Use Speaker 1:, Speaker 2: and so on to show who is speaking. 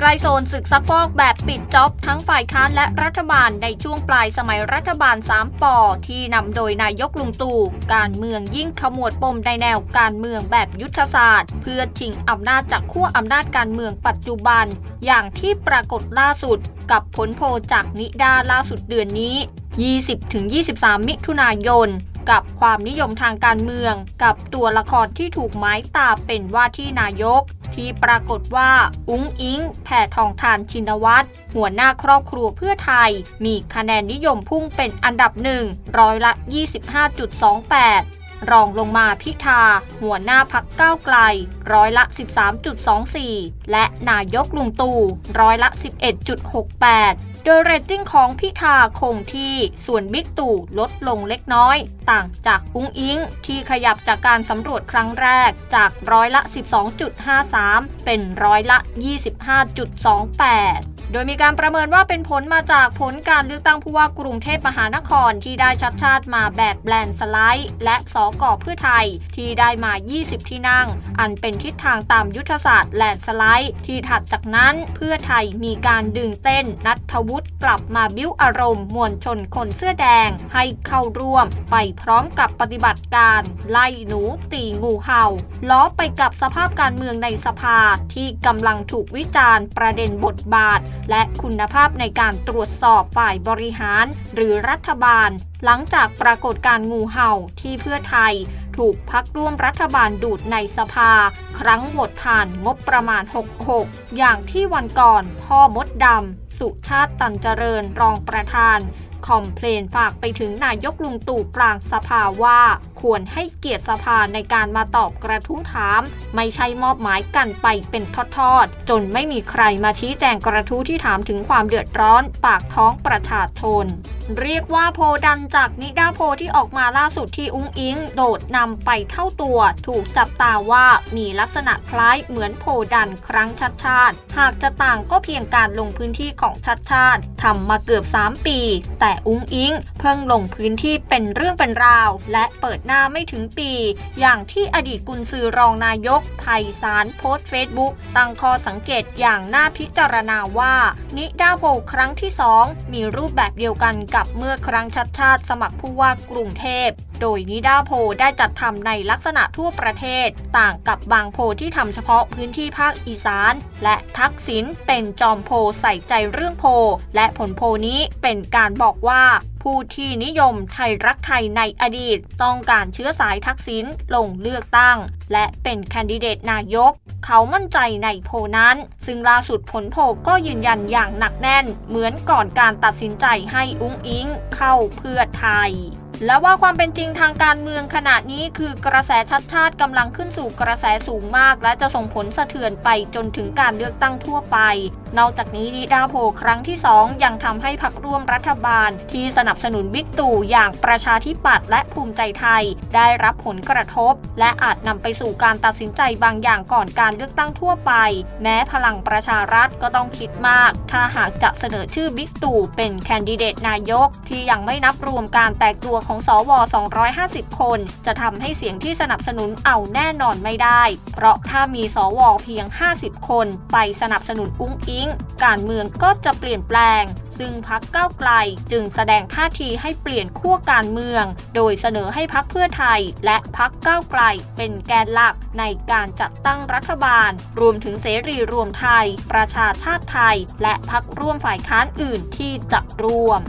Speaker 1: ใกล้โซนศึกซักฟอกแบบปิดจ็อบทั้งฝ่ายค้านและรัฐบาลในช่วงปลายสมัยรัฐบาล 3ปอที่นำโดยนายกลุงตู่ การเมืองยิ่งขมวดปมในแนวการเมืองแบบยุทธศาสตร์ เพื่อชิงอำนาจจากขั้วอำนาจการเมืองปัจจุบัน อย่างที่ปรากฏล่าสุด กับผลโพจากนิดาล่าสุดเดือนนี้ 20-23 มิถุนายนกับความนิยมทางการเมือง กับตัวละครที่ถูกไม้ตาเป็นว่าที่นายก ที่ปรากฏว่า อุ้งอิง แผ่ทองทานชินวัตรหัวหน้าครอบครัวเพื่อไทย มีคะแนนนิยมพุ่งเป็นอันดับหนึ่งร้อยละ 25.28 รองลงมาพิธา หัวหน้าพักก้าวไกล ร้อยละ 13.24 และนายกลุงตู่ร้อยละ 11.68 โดยเรตติ้งของพิธาคงที่ ส่วนบิ๊กตู่ลดลงเล็กน้อย ต่างจากอุ้งอิง ที่ขยับจากการสำรวจครั้งแรกจากร้อยละ 12.53 เป็นร้อยละ 25.28 โดยมีการประเมินว่าเป็นผลมาจากผลการเลือกตั้งผู้ว่ากรุงเทพมหานครที่ได้ชัดชาติมาแบบแบลนสไลด์ และสอกอเพื่อไทยที่ได้มา 20 ที่นั่ง อันเป็นทิศทางตามยุทธศาสตร์แลนสไลด์ที่ถัดจากนั้นเพื่อไทยมีการดึงเต้นนัทวุฒิกลับมาบิ้วอารมณ์ มวลชนคนเสื้อแดง ให้เข้าร่วม ไปพร้อมกับปฏิบัติการ ไล่หนูตีงูเห่า ล้อไปกับสภาพการเมืองในสภาที่กำลังถูกวิจารณ์ประเด็นบทบาทและคุณภาพในการตรวจสอบฝ่ายบริหาร หรือรัฐบาล หลังจากปรากฏการงูเห่าที่เพื่อไทย ถูกพักร่วมรัฐบาลดูดในสภา ครั้งโหวตผ่านงบประมาณ 66 อย่างที่วันก่อนพ่อมดดำสุชาติตันเจริญรองประธาน คอมเพลนฝากไปถึงนายกลุงตู่กลางสภาว่า ควรให้เกียรติสภาในการมาตอบกระทู้ถาม ไม่ใช่มอบหมายกันไปเป็นทอดๆ จนไม่มีใครมาชี้แจงกระทู้ที่ถามถึงความเดือดร้อนปากท้องประชาชน เรียกว่าโพดันจากนิดาโพที่ออกมาล่าสุดที่อุ้งอิง โดดนำไปเท่าตัว ถูกจับตาว่ามีลักษณะคล้ายเหมือนโพดันครั้งชัดชาติ หากจะต่างก็เพียงการลงพื้นที่ของชัดชาติทำมาเกือบ 3 ปี แต่อุ้งอิง เพิ่งลงพื้นที่เป็นเรื่องเป็นราว และเปิดหน้าไม่ถึงปี อย่างที่อดีตกุนซือรองนายกไพศาลโพสต์เฟซบุ๊กตั้งข้อสังเกตอย่างน่าพิจารณาว่า นิดาโพลครั้งที่ 2 มีรูปแบบเดียวกันกับเมื่อครั้งชัดชาติสมัครผู้ว่ากรุงเทพโดยนิดาโพลได้จัดทำในลักษณะทั่วประเทศ ต่างกับบางโพที่ทำเฉพาะพื้นที่ภาคอีสาน และทักษิณเป็นจอมโพใส่ใจเรื่องโพ และผลโพนี้เป็นการบอกว่า ผู้ที่นิยมไทยรักไทยในอดีต ต้องการเชื้อสายทักษิณลงเลือกตั้ง และเป็นแคนดิเดตนายก เขามั่นใจในโพนั้น ซึ่งล่าสุดผลโพก็ยืนยันอย่างหนักแน่น เหมือนก่อนการตัดสินใจให้อุ้งอิงเข้าเพื่อไทย และว่าความเป็นจริงทางการเมืองขณะนี้คือกระแสชัดชาติกำลังขึ้นสู่กระแสสูงมาก และจะส่งผลสะเทือนไปจนถึงการเลือกตั้งทั่วไป นอกจากนี้นิดาโพลครั้งที่ 2 ยังทำให้พักร่วมรัฐบาล ที่สนับสนุนบิ๊กตู่อย่างประชาธิปัตย์และภูมิใจไทย ได้รับผลกระทบ และอาจนำไปสู่การตัดสินใจบางอย่างก่อนการเลือกตั้งทั่วไป แม้พลังประชารัฐก็ต้องคิดมาก ถ้าหากจะเสนอชื่อบิ๊กตู่เป็นแคนดิเดตนายก ที่ยังไม่นับรวมการแตกตัวของสว250 คน จะทำให้เสียงที่สนับสนุนเอาแน่นอนไม่ได้ เพราะถ้ามีสวเพียง 50 คน ไปสนับสนุนอุ้งอิง การเมืองก็จะเปลี่ยนแปลง ซึ่งพักก้าวไกลจึงแสดงท่าทีให้เปลี่ยนขั้วการเมือง โดยเสนอให้พักเพื่อไทย และพักก้าวไกลเป็นแกนหลักในการจัดตั้งรัฐบาล รวมถึงเสรีรวมไทย ประชาชาติไทย และพักร่วมฝ่ายค้านอื่นที่จะร่วม